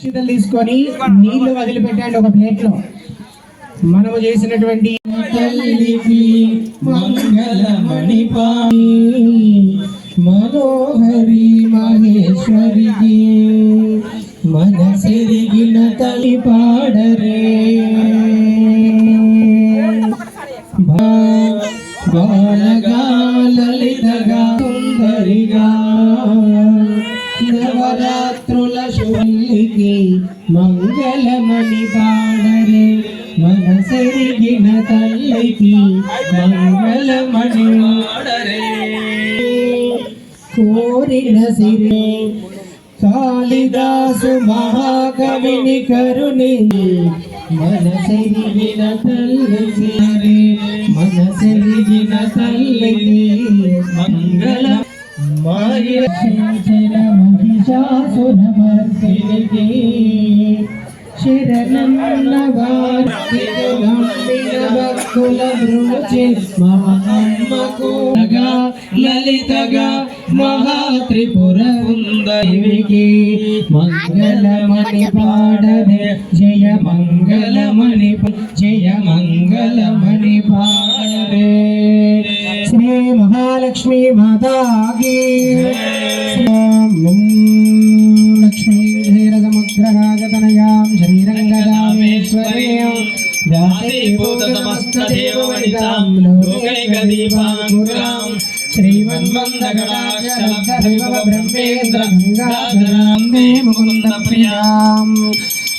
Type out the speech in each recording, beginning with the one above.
అక్షితలు తీసుకొని నీళ్ళు వదిలిపెట్టండి ఒక ప్లేట్లో మనము చేసినటువంటి మనోహరి మహేశ్వరికి మనసిరిగిన తల్లి పాడరే. బాలగా లలితగా సుందరిగా శుల్లికి మంగళమణి పాడరే మనసెరిగిన తల్లికి మంగళమణి కోరిన సిరే కాళిదాసు మహాకవిని కరుణి మనసెరిగిన తల్లికి మనసెరిగిన తల్లికి మంగళ. మాయ మహిషాసురమర్దినికి శరణన్న భక్తుల రుచి మహమ్మకు లలితగా మహాత్రిపుర సుందరికి మంగళమణి పాడనే జయ మంగళమణి జయ మంగళమణి పాడనే శ్రీ మహాలక్ష్మి మాతాకి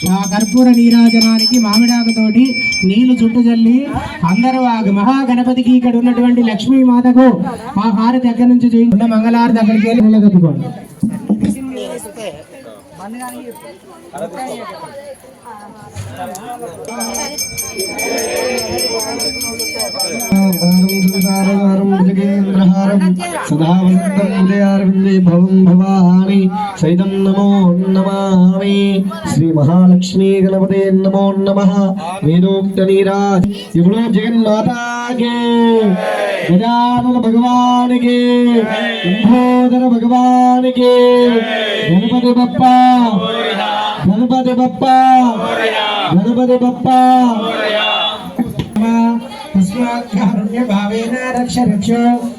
ఆ కర్పూర నీరాజనానికి మామిడాకుతోటి నీళ్ళు చుట్టు చల్లి అందరూ ఆ మహాగణపతికి ఇక్కడ ఉన్నటువంటి లక్ష్మీ మాతకు ఆ హారతి దగ్గర నుంచి చేయకుండా మంగళహారతి అక్కడికి వెళ్ళి బంధువులు సదాహారం నిలబెట్టుకోండి సదావందే భవం భవాని సైతం నమో నమామి శ్రీ మహాలక్ష్మీ గణపతే నమో నమ వేదోక్త నీరాజ్ ఇప్పుడు జగన్మాతాకి గజానన భగవానికి కుంభోదర భగవానికి గణపతి బప్ప గణపతి బప్ప గణపతి బప్ప తస్మాత్కారుణ్యభావేన రక్ష రక్ష శ్రీ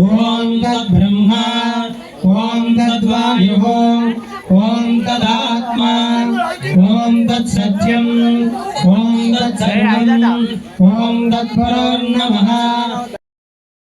ఓం తద్బ్రహ్మ ఓం తద్వాయు ఓం తదాత్మ ఓం తత్సత్యం ఓం తత్సర్వం ఓం తత్పరో నమః